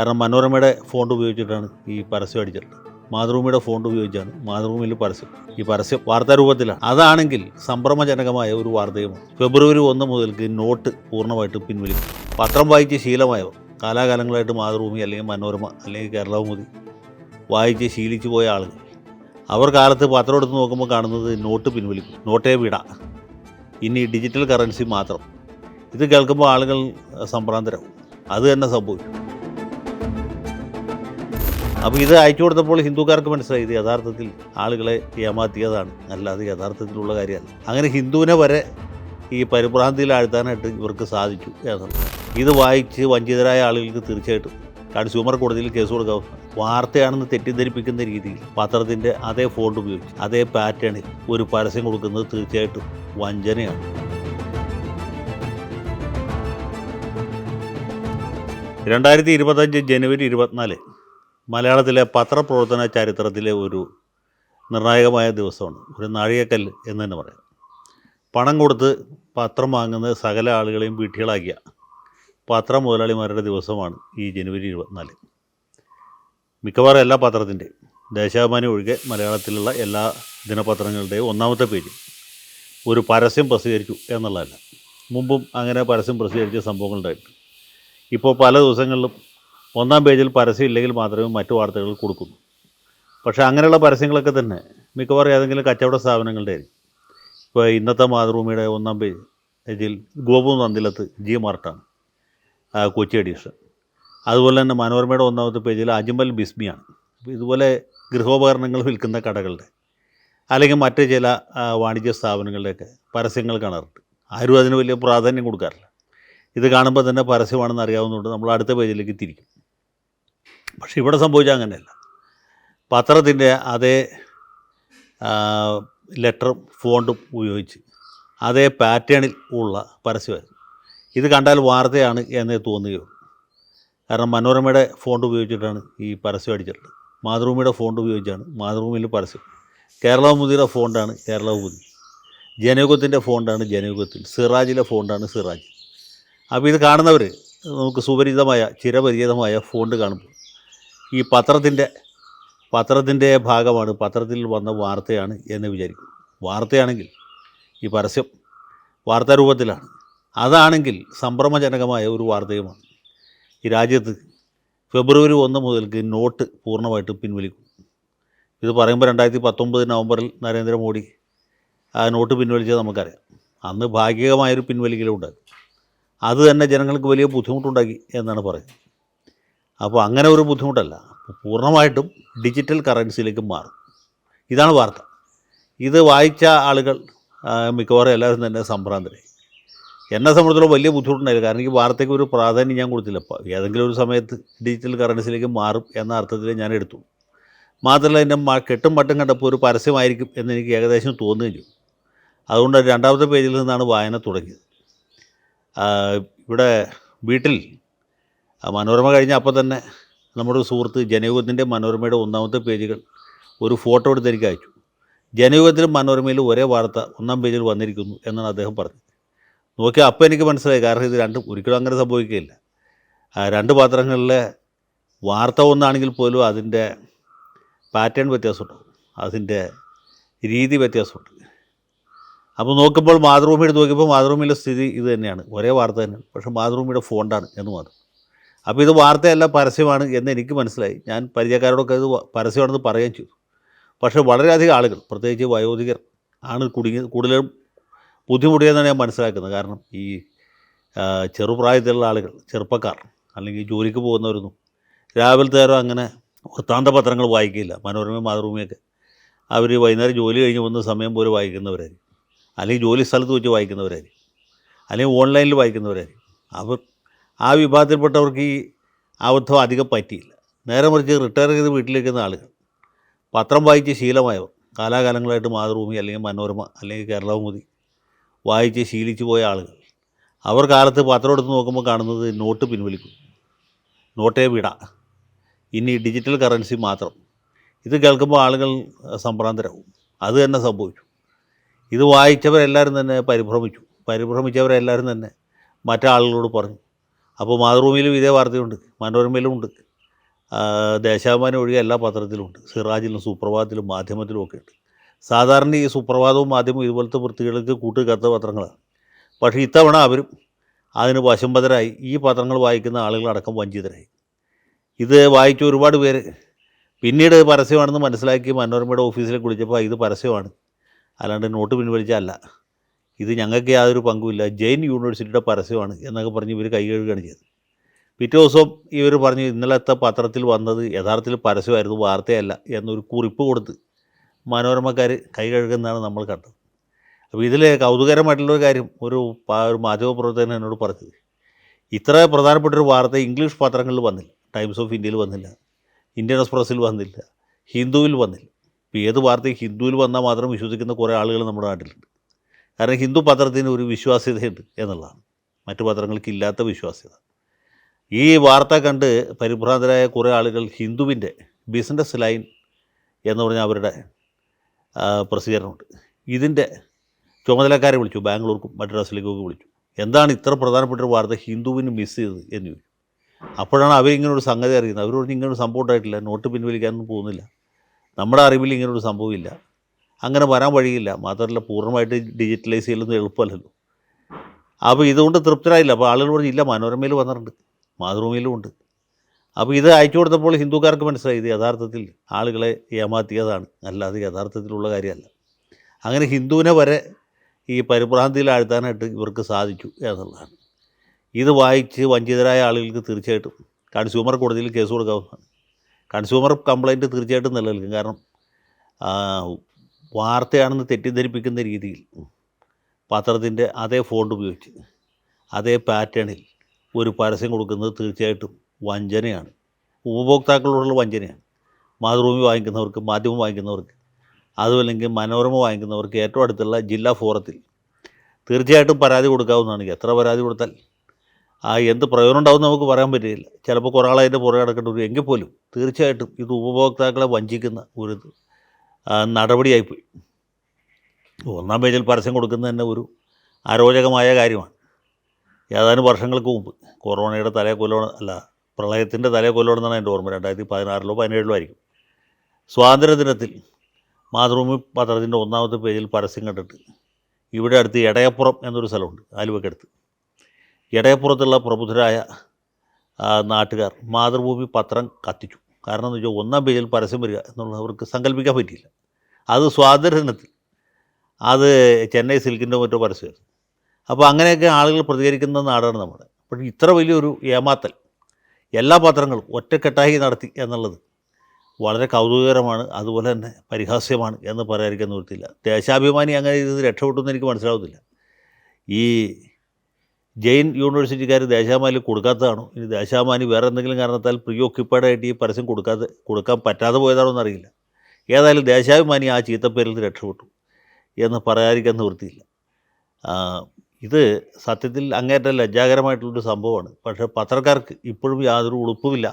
കാരണം മനോരമയുടെ ഫോണ്ട് ഉപയോഗിച്ചിട്ടാണ് ഈ പരസ്യം അടിച്ചിട്ടുള്ളത് മാതൃഭൂമിയുടെ ഫോണ്ട് ഉപയോഗിച്ചാണ് മാതൃഭൂമിയിൽ പരസ്യം. ഈ പരസ്യം വാർത്താ രൂപത്തിലാണ്. അതാണെങ്കിൽ സംഭ്രമജനകമായ ഒരു വാർത്തയുമാണ് ഫെബ്രുവരി ഒന്ന് മുതൽക്ക് നോട്ട് പൂർണമായിട്ടും പിൻവലിക്കും. പത്രം വായിച്ച് ശീലമായവർ കാലാകാലങ്ങളായിട്ട് മാതൃഭൂമി അല്ലെങ്കിൽ മനോരമ അല്ലെങ്കിൽ കേരളകൗമുദി വായിച്ച് ശീലിച്ചു പോയ ആളുകൾ അവർ കാലത്ത് പത്രം എടുത്ത് നോക്കുമ്പോൾ കാണുന്നത് നോട്ട് പിൻവലിക്കും. നോട്ടേ വിട. ഇനി ഡിജിറ്റൽ കറൻസി മാത്രം. ഇത് കേൾക്കുമ്പോൾ ആളുകൾ സംഭ്രാന്തരാകും. അത് തന്നെ സംഭവിക്കും. അപ്പോൾ ഇത് അയച്ചു കൊടുത്തപ്പോൾ ഹിന്ദുക്കാർക്ക് മനസ്സിലായി ഇത് യഥാർത്ഥത്തിൽ ആളുകളെ ഏമാത്തിയതാണ് അല്ലാതെ യഥാർത്ഥത്തിലുള്ള കാര്യമല്ല. അങ്ങനെ ഹിന്ദുവിനെ വരെ ഈ പരിഭ്രാന്തിയിൽ ആഴ്ത്താനായിട്ട് ഇവർക്ക് സാധിച്ചു ഇത് വായിച്ച് വഞ്ചിതരായ ആളുകൾക്ക് തീർച്ചയായിട്ടും കൺസ്യൂമർ കോടതിയിൽ കേസ് കൊടുക്കാം വാർത്തയാണെന്ന് തെറ്റിദ്ധരിപ്പിക്കുന്ന രീതിയിൽ പത്രത്തിന്റെ അതേ ഫോണ്ട് ഉപയോഗിച്ച് അതേ പാറ്റേണിൽ ഒരു പരസ്യം കൊടുക്കുന്നത് തീർച്ചയായിട്ടും വഞ്ചനയാണ്. രണ്ടായിരത്തി ഇരുപത്തഞ്ച് ജനുവരി ഇരുപത്തിനാല് മലയാളത്തിലെ പത്രപ്രവർത്തന ചരിത്രത്തിലെ ഒരു നിർണായകമായ ദിവസമാണ്. ഒരു നാഴികക്കല്ല് എന്ന് തന്നെ പറയാം. പണം കൊടുത്ത് പത്രം വാങ്ങുന്ന സകല ആളുകളെയും വീട്ടികളാക്കിയ പത്ര മുതലാളിമാരുടെ ദിവസമാണ് ഈ ജനുവരി ഇരുപത്തിനാല്. മിക്കവാറും എല്ലാ പത്രത്തിന്റെയും ദേശാഭിമാനി ഒഴികെ മലയാളത്തിലുള്ള എല്ലാ ദിനപത്രങ്ങളുടെയും ഒന്നാമത്തെ പേര് ഒരു പരസ്യം പ്രസിദ്ധീകരിച്ചു എന്നുള്ളതല്ല. മുമ്പും അങ്ങനെ പരസ്യം പ്രസിദ്ധീകരിച്ച സംഭവങ്ങളുണ്ടായിട്ടുണ്ട്. ഇപ്പോൾ പല ദിവസങ്ങളിലും ഒന്നാം പേജിൽ പരസ്യം ഇല്ലെങ്കിൽ മാത്രമേ മറ്റു വാർത്തകൾ കൊടുക്കുന്നു പക്ഷേ അങ്ങനെയുള്ള പരസ്യങ്ങളൊക്കെ തന്നെ മിക്കവാറും ഏതെങ്കിലും കച്ചവട സ്ഥാപനങ്ങളുടെ ആയിരിക്കും. ഇപ്പോൾ ഇന്നത്തെ മാതൃഭൂമിയുടെ ഒന്നാം പേജ് പേജിൽ ഗോപു നന്ദിലത്ത് ജി മാർട്ടാണ് കൊച്ചി എഡീഷൻ. അതുപോലെ തന്നെ മനോരമയുടെ ഒന്നാമത്തെ പേജിൽ അജ്മൽ ബിസ്മിയാണ്. ഇതുപോലെ ഗൃഹോപകരണങ്ങൾ വിൽക്കുന്ന കടകളുടെ അല്ലെങ്കിൽ മറ്റ് ചില വാണിജ്യ സ്ഥാപനങ്ങളുടെയൊക്കെ പരസ്യങ്ങൾ കാണാറുണ്ട്. ആരും അതിന് വലിയ പ്രാധാന്യം കൊടുക്കാറില്ല. ഇത് കാണുമ്പോൾ തന്നെ പരസ്യമാണെന്ന് അറിയാവുന്നതുകൊണ്ട് നമ്മൾ അടുത്ത പേജിലേക്ക് തിരിക്കും. പക്ഷേ ഇവിടെ സംഭവിച്ചാൽ അങ്ങനെയല്ല. പത്രത്തിന്റെ അതേ ലെറ്ററും ഫോണ്ടും ഉപയോഗിച്ച് അതേ പാറ്റേണിൽ ഉള്ള പരസ്യമായിരുന്നു. ഇത് കണ്ടാൽ വാർത്തയാണ് എന്നേ തോന്നുകയുള്ളൂ. കാരണം മനോരമയുടെ ഫോണ്ട് ഉപയോഗിച്ചിട്ടാണ് ഈ പരസ്യം അടിച്ചിട്ടുള്ളത്. മാതൃഭൂമിയുടെ ഫോണ്ട് ഉപയോഗിച്ചാണ് മാതൃഭൂമിയിൽ പരസ്യം. കേരളഭൂതിയുടെ ഫോണ്ടാണ് കേരളഭൂതി ജനയുഗത്തിന്റെ ഫോണ്ടാണ് ജനയുഗത്തിൽ. സിറാജിലെ ഫോണ്ടാണ് സിറാജ്. അപ്പോൾ ഇത് കാണുന്നവർ നമുക്ക് സുപരിചിതമായ ചിരപരിചിതമായ ഫോണ്ട് കാണുമ്പോൾ ഈ പത്രത്തിന്റെ പത്രത്തിന്റെ ഭാഗമാണ് പത്രത്തിൽ വന്ന വാർത്തയാണ് എന്ന് വിചാരിക്കും വാർത്തയാണെങ്കിൽ ഈ പരസ്യം വാർത്താരൂപത്തിലാണ്. അതാണെങ്കിൽ സംഭ്രമജനകമായ ഒരു വാർത്തയുമാണ്. ഈ രാജ്യത്ത് ഫെബ്രുവരി ഒന്ന് മുതൽക്ക് നോട്ട് പൂർണമായിട്ട് പിൻവലിക്കും ഇത് പറയുമ്പോൾ രണ്ടായിരത്തി പത്തൊമ്പത് നവംബറിൽ നരേന്ദ്രമോദി ആ നോട്ട് പിൻവലിച്ചത് നമുക്കറിയാം. അന്ന് ഭാഗികമായൊരു പിൻവലിക്കലുണ്ടായി അത് തന്നെ ജനങ്ങൾക്ക് വലിയ ബുദ്ധിമുട്ടുണ്ടാക്കി എന്നാണ് പറയുന്നത്. അപ്പോൾ അങ്ങനെ ഒരു ബുദ്ധിമുട്ടല്ല. പൂർണമായിട്ടും ഡിജിറ്റൽ കറൻസിയിലേക്ക് മാറും. ഇതാണ് വാർത്ത. ഇത് വായിച്ച ആളുകൾ മിക്കവാറും എല്ലാവരും തന്നെ സംഭ്രാന്തരായി എന്നെ സംബന്ധിച്ചിടത്തോളം വലിയ ബുദ്ധിമുട്ടുണ്ടായില്ല. കാരണം ഈ വാർത്തയ്ക്ക് ഒരു പ്രാധാന്യം ഞാൻ കൊടുത്തില്ല. അപ്പോൾ ഏതെങ്കിലും ഒരു സമയത്ത് ഡിജിറ്റൽ കറൻസിയിലേക്ക് മാറും എന്ന അർത്ഥത്തിൽ ഞാൻ എടുത്തു മാത്രമല്ല എന്റെ കെട്ടും മട്ടും കണ്ടപ്പോൾ ഒരു പരസ്യമായിരിക്കും എന്ന് എനിക്ക് ഏകദേശം തോന്നുകയും ചെയ്തു. അതുകൊണ്ട് രണ്ടാമത്തെ പേജിൽ നിന്നാണ് വായന തുടങ്ങിയത്. ഇവിടെ വീട്ടിൽ മനോരമ കഴിഞ്ഞ അപ്പോൾ തന്നെ നമ്മുടെ സുഹൃത്ത് ജനയുഗത്തിന്റെ മനോരമയുടെ ഒന്നാമത്തെ പേജുകൾ ഒരു ഫോട്ടോ എടുത്ത് എനിക്ക് അയച്ചു. ജനയുഗത്തിലും മനോരമയിലും ഒരേ വാർത്ത ഒന്നാം പേജിൽ വന്നിരിക്കുന്നു എന്നാണ് അദ്ദേഹം പറഞ്ഞത്. നോക്കിയാൽ അപ്പോൾ എനിക്ക് മനസ്സിലായി. കാരണം ഇത് രണ്ടും ഒരിക്കലും അങ്ങനെ സംഭവിക്കുകയില്ല. രണ്ട് പാത്രങ്ങളിലെ വാർത്ത ഒന്നാണെങ്കിൽ പോലും അതിന്റെ പാറ്റേൺ വ്യത്യാസമുണ്ടാവും. അതിന്റെ രീതി വ്യത്യാസമുണ്ട്. അപ്പോൾ നോക്കുമ്പോൾ മാതൃഭൂമിയുടെ നോക്കിയപ്പോൾ മാതൃഭൂമിയിലെ സ്ഥിതി ഇത് തന്നെയാണ്. ഒരേ വാർത്ത തന്നെയാണ്. പക്ഷേ മാതൃഭൂമിയുടെ ഫോണ്ടാണ് എന്ന് മാത്രം. അപ്പോൾ ഇത് വാർത്തയല്ല പരസ്യമാണ് എന്ന് എനിക്ക് മനസ്സിലായി. ഞാൻ പരിചയക്കാരോടൊക്കെ ഇത് പരസ്യമാണെന്ന് പറയുകയും ചെയ്തു. പക്ഷേ വളരെയധികം ആളുകൾ പ്രത്യേകിച്ച് വയോധികർ ആണ് കുടുങ്ങി കൂടുതലും ബുദ്ധിമുട്ടിയെന്നാണ് ഞാൻ മനസ്സിലാക്കുന്നത്. കാരണം ഈ ചെറുപ്രായത്തിലുള്ള ആളുകൾ ചെറുപ്പക്കാർ അല്ലെങ്കിൽ ജോലിക്ക് പോകുന്നവരൊന്നും രാവിലത്തെ നേരം അങ്ങനെ വൃത്താന്ത പത്രങ്ങൾ വായിക്കില്ല. മനോരമ മാതൃഭൂമിയൊക്കെ. അവർ വൈകുന്നേരം ജോലി കഴിഞ്ഞ് വന്ന സമയം പോലെ വായിക്കുന്നവരായിരിക്കും. അല്ലെങ്കിൽ ജോലി സ്ഥലത്ത് വെച്ച് വായിക്കുന്നവരായിരിക്കും. അല്ലെങ്കിൽ ഓൺലൈനിൽ വായിക്കുന്നവരായിരിക്കും. അവർ ആ വിഭാഗത്തിൽപ്പെട്ടവർക്ക് ഈ അബദ്ധം അധികം പറ്റിയില്ല. നേരെ മറിച്ച് റിട്ടയർ ചെയ്ത് വീട്ടിലേക്കുന്ന ആളുകൾ. പത്രം വായിച്ച് ശീലമായവർ. കാലാകാലങ്ങളായിട്ട് മാതൃഭൂമി അല്ലെങ്കിൽ മനോരമ അല്ലെങ്കിൽ കേരളകൗമുദി വായിച്ച് ശീലിച്ചു പോയ ആളുകൾ. അവർ കാലത്ത് പത്രം എടുത്ത് നോക്കുമ്പോൾ കാണുന്നത് നോട്ട് പിൻവലിക്കും. നോട്ടേ വിട. ഇനി ഡിജിറ്റൽ കറൻസി മാത്രം. ഇത് കേൾക്കുമ്പോൾ ആളുകൾ സംഭ്രാന്തരാകും അത് തന്നെ സംഭവിച്ചു. ഇത് വായിച്ചവരെല്ലാവരും തന്നെ പരിഭ്രമിച്ചു. പരിഭ്രമിച്ചവരെല്ലാവരും തന്നെ മറ്റാളുകളോട് പറഞ്ഞു. അപ്പോൾ മാതൃഭൂമിയിലും ഇതേ വാർത്തയുണ്ട് മനോരമയിലും ഉണ്ട്. ദേശാഭിമാനം ഒഴികെ എല്ലാ പത്രത്തിലും ഉണ്ട് സിറാജിലും സുപ്രഭാതത്തിലും മാധ്യമത്തിലും ഒക്കെ ഉണ്ട്. സാധാരണ ഈ സുപ്രഭാതവും മാധ്യമവും ഇതുപോലത്തെ വൃത്തികൾക്ക് കൂട്ടുകത്ത പത്രങ്ങളാണ്. പക്ഷേ ഇത്തവണ അവരും അതിന് വശംബദ്ധരായി ഈ പത്രങ്ങൾ വായിക്കുന്ന ആളുകളടക്കം വഞ്ചിതരായി. ഇത് വായിച്ച ഒരുപാട് പേര് പിന്നീട് പരസ്യമാണെന്ന് മനസ്സിലാക്കി മനോരമയുടെ ഓഫീസിലേക്ക് വിളിച്ചപ്പോൾ ഇത് പരസ്യമാണ്. അല്ലാണ്ട് നോട്ട് പിൻവലിച്ചല്ല ഇത് ഞങ്ങൾക്ക് യാതൊരു പങ്കുമില്ല. ജെയിൻ യൂണിവേഴ്സിറ്റിയുടെ പരസ്യമാണ് എന്നൊക്കെ പറഞ്ഞ് ഇവർ കൈ കഴുകുകയാണ് ചെയ്തത്. പിറ്റേ ദിവസം ഇവർ പറഞ്ഞു ഇന്നലത്തെ പത്രത്തിൽ വന്നത് യഥാർത്ഥത്തിൽ പരസ്യമായിരുന്നു വാർത്തയല്ല എന്നൊരു കുറിപ്പ് കൊടുത്ത് മനോരമക്കാർ കൈ കഴുകുന്നതാണ് നമ്മൾ കണ്ടത്. അപ്പോൾ ഇതിൽ കൗതുകരമായിട്ടുള്ളൊരു കാര്യം ഒരു ഒരു മാധ്യമപ്രവർത്തകൻ എന്നോട് പറഞ്ഞത് ഇത്ര പ്രധാനപ്പെട്ടൊരു വാർത്ത ഇംഗ്ലീഷ് പത്രങ്ങളിൽ വന്നില്ല. ടൈംസ് ഓഫ് ഇന്ത്യയിൽ വന്നില്ല. ഇന്ത്യൻ എക്സ്പ്രസ്സിൽ വന്നില്ല. ഹിന്ദുവിൽ വന്നില്ല. ഇപ്പോൾ ഏത് വാർത്തയും ഹിന്ദുവിൽ വന്നാൽ മാത്രം വിശ്വസിക്കുന്ന കുറേ ആളുകൾ നമ്മുടെ നാട്ടിലുണ്ട്. കാരണം ഹിന്ദു പത്രത്തിന് ഒരു വിശ്വാസ്യതയുണ്ട് എന്നുള്ളതാണ്. മറ്റു പത്രങ്ങൾക്ക് ഇല്ലാത്ത വിശ്വാസ്യത. ഈ വാർത്ത കണ്ട് പരിഭ്രാന്തരായ കുറേ ആളുകൾ ഹിന്ദുവിന്റെ ബിസിനസ് ലൈൻ എന്ന് പറഞ്ഞ അവരുടെ പ്രസിദ്ധീകരണമുണ്ട്. ഇതിന്റെ ചുമതലക്കാരെ വിളിച്ചു ബാംഗ്ലൂർക്കും മദ്രാസിലേക്കൊക്കെ വിളിച്ചു. എന്താണ് ഇത്ര പ്രധാനപ്പെട്ട ഒരു വാർത്ത ഹിന്ദുവിന് മിസ് ചെയ്തത് എന്ന് ചോദിച്ചു. അപ്പോഴാണ് അവരിങ്ങനെ ഒരു സംഗതി അറിയുന്നത്. അവരോട് ഇങ്ങനൊരു ഇങ്ങനെ ഒരു സംഭവം ഉണ്ടായിട്ടില്ല നോട്ട് പിൻവലിക്കാനൊന്നും പോകുന്നില്ല. നമ്മുടെ അറിവിൽ ഇങ്ങനൊരു സംഭവമില്ല അങ്ങനെ വരാൻ വഴിയില്ല. മാത്രമല്ല പൂർണമായിട്ട് ഡിജിറ്റലൈസ് ചെയ്യലൊന്നും എളുപ്പമല്ലല്ലോ. അപ്പോൾ ഇതുകൊണ്ട് തൃപ്തരായില്ല. അപ്പോൾ ആളുകൾ പറഞ്ഞു ഇല്ല മനോരമയിൽ വന്നിട്ടുണ്ട്. മാതൃഭൂമിയിലും ഉണ്ട്. അപ്പോൾ ഇത് അയച്ചു കൊടുത്തപ്പോൾ ഹിന്ദുക്കാർക്ക് മനസ്സിലായി. ഇത് യഥാർത്ഥത്തിൽ ആളുകളെ ഏമാത്തിയതാണ് അല്ലാതെ യഥാർത്ഥത്തിലുള്ള കാര്യമല്ല. അങ്ങനെ ഹിന്ദുവിനെ വരെ ഈ പരിഭ്രാന്തിയിൽ ആഴ്ത്താനായിട്ട് ഇവർക്ക് സാധിച്ചു എന്നുള്ളതാണ്. ഇത് വായിച്ച് വഞ്ചിതരായ ആളുകൾക്ക് തീർച്ചയായിട്ടും കൺസ്യൂമർ കോടതിയിൽ കേസ് കൊടുക്കാവുന്നതാണ്. കൺസ്യൂമർ കംപ്ലൈന്റ് തീർച്ചയായിട്ടും നിലനിൽക്കും. കാരണം വാർത്തയാണെന്ന് തെറ്റിദ്ധരിപ്പിക്കുന്ന രീതിയിൽ പത്രത്തിന്റെ അതേ ഫോണ്ട് ഉപയോഗിച്ച് അതേ പാറ്റേണിൽ ഒരു പരസ്യം കൊടുക്കുന്നത് തീർച്ചയായിട്ടും വഞ്ചനയാണ്. ഉപഭോക്താക്കളോടുള്ള വഞ്ചനയാണ്. മാതൃഭൂമി വാങ്ങിക്കുന്നവർക്ക് മാധ്യമം വാങ്ങിക്കുന്നവർക്ക് അതുമല്ലെങ്കിൽ മനോരമ വാങ്ങിക്കുന്നവർക്ക് ഏറ്റവും അടുത്തുള്ള ജില്ലാ ഫോറത്തിൽ തീർച്ചയായിട്ടും പരാതി കൊടുക്കാവുന്നതാണ്. എത്ര പരാതി കൊടുത്താൽ ആ എന്ത് പ്രയോജനം ഉണ്ടാവും നമുക്ക് പറയാൻ പറ്റില്ല. ചിലപ്പോൾ കുറേ ആളതിന്റെ പുറകെ കിടക്കേണ്ടി വരും. എങ്കിൽ പോലും തീർച്ചയായിട്ടും ഇത് ഉപഭോക്താക്കളെ വഞ്ചിക്കുന്ന ഒരു നടപടിയായിപ്പോയി ഒന്നാം പേജിൽ പരസ്യം കൊടുക്കുന്നത് തന്നെ ഒരു അരോചകമായ കാര്യമാണ്. ഏതാനും വർഷങ്ങൾക്ക് മുമ്പ് കൊറോണയുടെ തലേ കൊല്ലോണം അല്ല പ്രളയത്തിന്റെ തലേ കൊല്ലോണമെന്നാണ് എന്റെ ഓർമ്മ. രണ്ടായിരത്തി പതിനാറിലോ പതിനേഴിലോ ആയിരിക്കും. സ്വാതന്ത്ര്യദിനത്തിൽ മാതൃഭൂമി പത്രത്തിന്റെ ഒന്നാമത്തെ പേജിൽ പരസ്യം കണ്ടിട്ട് ഇവിടെ അടുത്ത് എടയപ്പുറം എന്നൊരു സ്ഥലമുണ്ട് ആലുവക്കടുത്ത്. എടയപ്പുറത്തുള്ള പ്രബുദ്ധരായ നാട്ടുകാർ മാതൃഭൂമി പത്രം കത്തിച്ചു. കാരണം എന്ന് വെച്ചാൽ ഒന്നാം പേജിൽ പരസ്യം വരിക എന്നുള്ളത് അവർക്ക് സങ്കല്പിക്കാൻ പറ്റിയില്ല. അത് സ്വാതന്ത്ര്യത്തിൽ അത് ചെന്നൈ സിൽക്കിന്റെ മറ്റോ പരസ്യമായിരുന്നു. അപ്പോൾ അങ്ങനെയൊക്കെ ആളുകൾ പ്രതികരിക്കുന്ന നാടാണ് നമ്മുടെ. പക്ഷേ ഇത്ര വലിയൊരു ഏമാത്തൽ എല്ലാ പത്രങ്ങളും ഒറ്റക്കെട്ടായി നടത്തി എന്നുള്ളത് വളരെ കൗതുകകരമാണ്. അതുപോലെ തന്നെ പരിഹാസ്യമാണ് എന്ന് പറയാതിരിക്കാൻ നിവൃത്തിയില്ല ദേശാഭിമാനി അങ്ങനെ രക്ഷപ്പെട്ടു എന്ന് എനിക്ക് മനസ്സിലാവുന്നില്ല. ഈ ജെയിൻ യൂണിവേഴ്സിറ്റിക്കാർ ദേശാഭിമാനിയിൽ കൊടുക്കാത്തതാണോ? ഇനി ദേശാഭിമാനി വേറെ എന്തെങ്കിലും കാരണത്താൽ പ്രീ ഓക്യുപ്പൈഡ് ആയിട്ട് ഈ പരസ്യം കൊടുക്കാതെ കൊടുക്കാൻ പറ്റാതെ പോയതാണോ എന്നറിയില്ല ഏതായാലും ദേശാഭിമാനി ആ ചീത്തപ്പേരിൽ നിന്ന് രക്ഷപ്പെട്ടു എന്ന് പറയാതിരിക്കാൻ നിവൃത്തിയില്ല. ഇത് സത്യത്തിൽ അങ്ങേറ്റം ലജ്ജാകരമായിട്ടുള്ളൊരു സംഭവമാണ്. പക്ഷേ പത്രക്കാർക്ക് ഇപ്പോഴും യാതൊരു ഉളുപ്പുമില്ല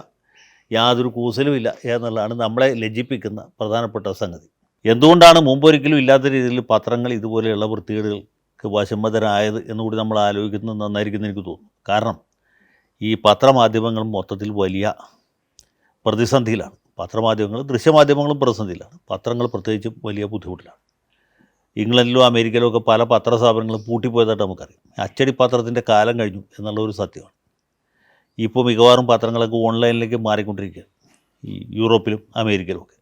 യാതൊരു കൂസലുമില്ല എന്നുള്ളതാണ് നമ്മളെ ലജ്ജിപ്പിക്കുന്ന പ്രധാനപ്പെട്ട സംഗതി. എന്തുകൊണ്ടാണ് മുമ്പൊരിക്കലും ഇല്ലാത്ത രീതിയിൽ പത്രങ്ങൾ ഇതുപോലെയുള്ള വൃത്തികേടുകൾക്ക് വശംബദ്ധരായത് എന്നുകൂടി നമ്മൾ ആലോചിക്കുന്നത് നന്നായിരിക്കും എന്ന് എനിക്ക് തോന്നുന്നു. കാരണം ഈ പത്രമാധ്യമങ്ങൾ മൊത്തത്തിൽ വലിയ പ്രതിസന്ധിയിലാണ്. പത്രമാധ്യമങ്ങൾ ദൃശ്യമാധ്യമങ്ങളും പ്രതിസന്ധിയിലാണ്. പത്രങ്ങൾ പ്രത്യേകിച്ചും വലിയ ബുദ്ധിമുട്ടിലാണ്. ഇംഗ്ലണ്ടിലും അമേരിക്കയിലും ഒക്കെ പല പത്രസ്ഥാപനങ്ങളും പൂട്ടിപ്പോയതായിട്ട് നമുക്കറിയാം. അച്ചടി പത്രത്തിന്റെ കാലം കഴിഞ്ഞു എന്നുള്ള ഒരു സത്യമാണ്. ഇപ്പോൾ മിക്കവാറും പത്രങ്ങളൊക്കെ ഓൺലൈനിലേക്ക് മാറിക്കൊണ്ടിരിക്കുകയാണ്. ഈ യൂറോപ്പിലും അമേരിക്കയിലും ഒക്കെ.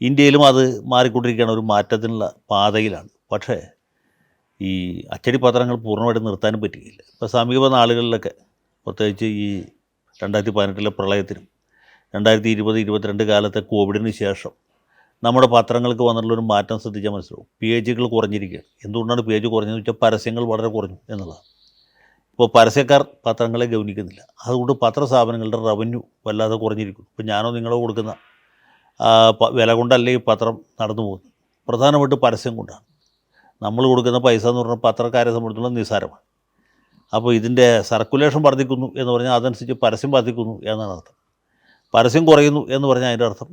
ഇന്ത്യയിലും അത് മാറിക്കൊണ്ടിരിക്കുകയാണ്. ഒരു മാറ്റത്തിനുള്ള പാതയിലാണ്. പക്ഷേ ഈ അച്ചടി പത്രങ്ങൾ പൂർണമായിട്ട് നിർത്താനും പറ്റുകയില്ല ഇപ്പോൾ സമീപ നാളുകളിലൊക്കെ പ്രത്യേകിച്ച് ഈ രണ്ടായിരത്തി പതിനെട്ടിലെ പ്രളയത്തിനും രണ്ടായിരത്തി ഇരുപത് ഇരുപത്തിരണ്ട് കാലത്തെ കോവിഡിന് ശേഷം നമ്മുടെ പത്രങ്ങൾക്ക് വന്നിട്ടുള്ളൊരു മാറ്റം ശ്രദ്ധിച്ചാൽ മനസ്സിലാവും. പേജുകൾ കുറഞ്ഞിരിക്കുകയാണ്. എന്തുകൊണ്ടാണ് പേജ് കുറഞ്ഞതെന്ന് വെച്ചാൽ പരസ്യങ്ങൾ വളരെ കുറഞ്ഞു എന്നുള്ളതാണ്. ഇപ്പോൾ പരസ്യക്കാർ പത്രങ്ങളെ ഗൗനിക്കുന്നില്ല. അതുകൊണ്ട് പത്രസ്ഥാപനങ്ങളുടെ റവന്യൂ വല്ലാതെ കുറഞ്ഞിരിക്കുന്നു. ഇപ്പോൾ ഞാനോ നിങ്ങളോ കൊടുക്കുന്ന വില കൊണ്ടല്ലേ ഈ പത്രം നടന്നു പോകുന്നത്? പ്രധാനമായിട്ട് പരസ്യം കൊണ്ടാണ്. നമ്മൾ കൊടുക്കുന്ന പൈസ എന്ന് പറഞ്ഞാൽ പത്രക്കാരെ സംബന്ധിച്ചുള്ള നിസ്സാരമാണ്. അപ്പോൾ ഇതിന്റെ സർക്കുലേഷൻ വർദ്ധിക്കുന്നു എന്ന് പറഞ്ഞാൽ അതനുസരിച്ച് പരസ്യം വർദ്ധിക്കുന്നു എന്നാണ് അർത്ഥം. പരസ്യം കുറയുന്നു എന്ന് പറഞ്ഞാൽ അതിന്റെ അർത്ഥം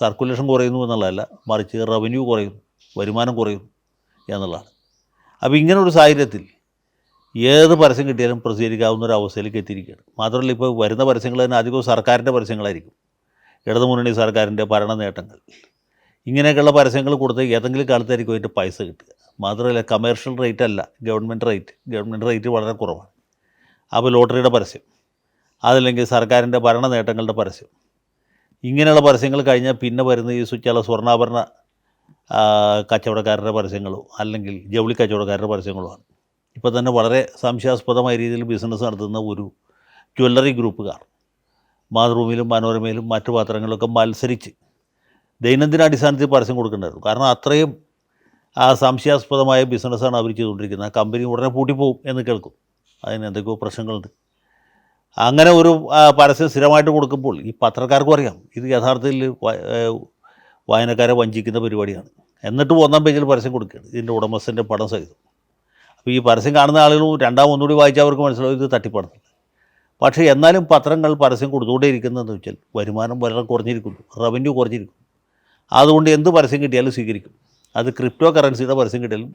സർക്കുലേഷൻ കുറയുന്നു എന്നുള്ളതല്ല മറിച്ച് റവന്യൂ കുറയുന്നു വരുമാനം കുറയുന്നു എന്നുള്ളതാണ്. അപ്പോൾ ഇങ്ങനെ ഒരു സാഹചര്യത്തിൽ ഏത് പരസ്യം കിട്ടിയാലും പ്രസിദ്ധീകരിക്കാവുന്ന ഒരു അവസ്ഥയിലേക്ക് എത്തിയിരിക്കുകയാണ്. മാത്രമല്ല ഇപ്പോൾ വരുന്ന പരസ്യങ്ങൾ തന്നെ അധികവും സർക്കാരിന്റെ പരസ്യങ്ങളായിരിക്കും. ഇടതുമുന്നണി സർക്കാരിന്റെ ഭരണ നേട്ടങ്ങൾ. ഇങ്ങനെയൊക്കെയുള്ള പരസ്യങ്ങൾ കൊടുത്ത് ഏതെങ്കിലും കാലത്തായിരിക്കും അതിന്റെ പൈസ കിട്ടുക. മാത്രമല്ല കമേർഷ്യൽ റേറ്റ് അല്ല ഗവൺമെന്റ് റേറ്റ് ഗവൺമെന്റ് റേറ്റ് വളരെ കുറവാണ്. അപ്പോൾ ലോട്ടറിയുടെ പരസ്യം അതല്ലെങ്കിൽ സർക്കാരിന്റെ ഭരണ നേട്ടങ്ങളുടെ പരസ്യം. ഇങ്ങനെയുള്ള പരസ്യങ്ങൾ കഴിഞ്ഞാൽ പിന്നെ വരുന്ന ഈ സ്വിച്ചുള്ള സ്വർണാഭരണ കച്ചവടക്കാരുടെ പരസ്യങ്ങളോ അല്ലെങ്കിൽ ജൗളി കച്ചവടക്കാരുടെ പരസ്യങ്ങളോ ആണ് ഇപ്പോൾ തന്നെ വളരെ സംശയാസ്പദമായ രീതിയിൽ ബിസിനസ് നടത്തുന്ന ഒരു ജ്വല്ലറി ഗ്രൂപ്പുകാർ മാതൃഭൂമിയിലും മനോരമയിലും മറ്റു പത്രങ്ങളിലൊക്കെ മത്സരിച്ച് ദൈനംദിന അടിസ്ഥാനത്തിൽ പരസ്യം കൊടുക്കേണ്ടതായിരുന്നു കാരണം അത്രയും ആ സംശയാസ്പദമായ ബിസിനസ്സാണ് അവർ ചെയ്തുകൊണ്ടിരിക്കുന്നത്. ആ കമ്പനി ഉടനെ പൂട്ടിപ്പോവും എന്ന് കേൾക്കും. അതിന് എന്തൊക്കെയോ പ്രശ്നങ്ങളുണ്ട്. അങ്ങനെ ഒരു പരസ്യം സ്ഥിരമായിട്ട് കൊടുക്കുമ്പോൾ ഈ പത്രക്കാർക്കും അറിയാം. ഇത് യഥാർത്ഥത്തിൽ വായനക്കാരെ വഞ്ചിക്കുന്ന പരിപാടിയാണ്. എന്നിട്ട് ഒന്നാം പേജിൽ പരസ്യം കൊടുക്കുകയാണ്. ഇതിന്റെ ഉടമസ്ഥന്റെ പടം സഹിതം. അപ്പോൾ ഈ പരസ്യം കാണുന്ന ആളുകൾ രണ്ടാം ഒന്നുകൂടി വായിച്ചാൽ അവർക്ക് മനസ്സിലാവും ഇത് തട്ടിപ്പാണെന്നുള്ളത് പക്ഷേ എന്നാലും പത്രങ്ങൾ പരസ്യം കൊടുത്തുകൊണ്ടേ ഇരിക്കുന്നതെന്ന് വെച്ചാൽ വരുമാനം വളരെ കുറഞ്ഞിരിക്കുന്നു. റവന്യൂ കുറഞ്ഞിരിക്കുന്നു. അതുകൊണ്ട് എന്ത് പരസ്യം കിട്ടിയാലും സ്വീകരിക്കും. അത് ക്രിപ്റ്റോ കറൻസിയുടെ പരസ്യം കിട്ടിയാലും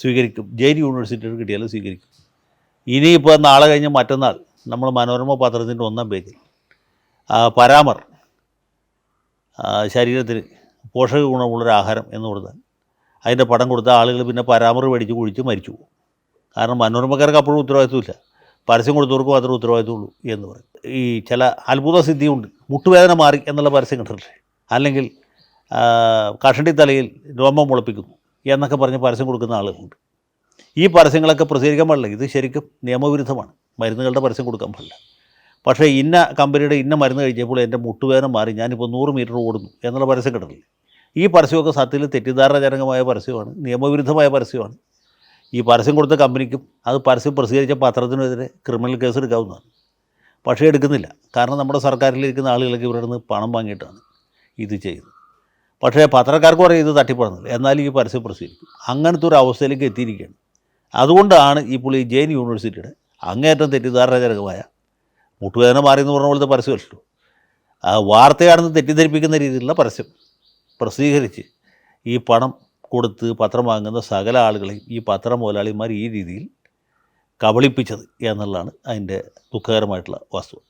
സ്വീകരിക്കും. ജെയിൻ യൂണിവേഴ്സിറ്റിയുടെ കിട്ടിയാലും സ്വീകരിക്കും. ഇനിയിപ്പോൾ നാളെ കഴിഞ്ഞ് മറ്റന്നാൾ നമ്മൾ മനോരമ പത്രത്തിന്റെ ഒന്നാം പേജിൽ പരാമർ ശരീരത്തിന് പോഷക ഗുണമുള്ളൊരു ആഹാരം എന്ന് കൊടുത്താൽ അതിന്റെ പടം കൊടുത്ത ആളുകൾ പിന്നെ പരാമർ മേടിച്ച് കുഴിച്ച് മരിച്ചു പോകും. കാരണം മനോരമക്കാർക്ക് അപ്പോഴും ഉത്തരവാദിത്വമില്ല. പരസ്യം കൊടുത്തവർക്ക് മാത്രമേ ഉത്തരവാദിത്തമുള്ളൂ എന്ന് പറയും. ഈ ചില അത്ഭുത സിദ്ധിയുണ്ട്. മുട്ടുവേദന മാറി എന്നുള്ള പരസ്യം കണ്ടിട്ടില്ലേ? അല്ലെങ്കിൽ കഷണ്ടി തലയിൽ രോമം മുളപ്പിക്കുന്നു എന്നൊക്കെ പറഞ്ഞ് പരസ്യം കൊടുക്കുന്ന ആളുകളുണ്ട്. ഈ പരസ്യങ്ങളൊക്കെ പ്രസിദ്ധീകരിക്കാൻ പാടില്ല. ഇത് ശരിക്കും നിയമവിരുദ്ധമാണ്. മരുന്നുകളുടെ പരസ്യം കൊടുക്കാൻ പാടില്ല. പക്ഷേ ഇന്ന കമ്പനിയുടെ ഇന്ന മരുന്ന് കഴിച്ചപ്പോൾ എന്റെ മുട്ടുവേദന മാറി ഞാനിപ്പോൾ നൂറ് മീറ്റർ ഓടുന്നു എന്നുള്ള പരസ്യം കിടന്നില്ല ഈ പരസ്യമൊക്കെ സത്യത്തിൽ തെറ്റിദ്ധാരണജനകമായ പരസ്യമാണ് നിയമവിരുദ്ധമായ പരസ്യമാണ്. ഈ പരസ്യം കൊടുത്ത കമ്പനിക്കും അത് പരസ്യം പ്രസിദ്ധീകരിച്ച പത്രത്തിനെതിരെ ക്രിമിനൽ കേസ് എടുക്കാവുന്നതാണ്. പക്ഷേ എടുക്കുന്നില്ല. കാരണം നമ്മുടെ സർക്കാരിലിരിക്കുന്ന ആളുകളൊക്കെ ഇവരുടെ നിന്ന് പണം വാങ്ങിയിട്ടാണ് ഇത് ചെയ്യുന്നത്. പക്ഷേ പത്രക്കാർക്ക് പറയും ഇത് തട്ടിപ്പെടുന്നില്ല എന്നാൽ ഈ പരസ്യം പ്രസിദ്ധീകരിക്കും. അങ്ങനത്തെ ഒരു അവസ്ഥയിലേക്ക് എത്തിയിരിക്കുകയാണ്. അതുകൊണ്ടാണ് ഈ ജെയിൻ യൂണിവേഴ്സിറ്റിയുടെ അങ്ങേറ്റം തെറ്റിദ്ധാരണജനകമായ മുട്ടുവേദന മാറി എന്ന് പറഞ്ഞ പോലത്തെ പരസ്യമല്ലോ ആ വാർത്തയാണെന്ന് തെറ്റിദ്ധരിപ്പിക്കുന്ന രീതിയിലുള്ള പരസ്യം പ്രസിദ്ധീകരിച്ച് ഈ പണം കൊടുത്ത് പത്രം വാങ്ങുന്ന സകല ആളുകളെയും ഈ പത്ര മുതലാളിമാർ ഈ രീതിയിൽ കബളിപ്പിച്ചത് എന്നുള്ളതാണ് അതിന്റെ ദുഃഖകരമായിട്ടുള്ള വസ്തുത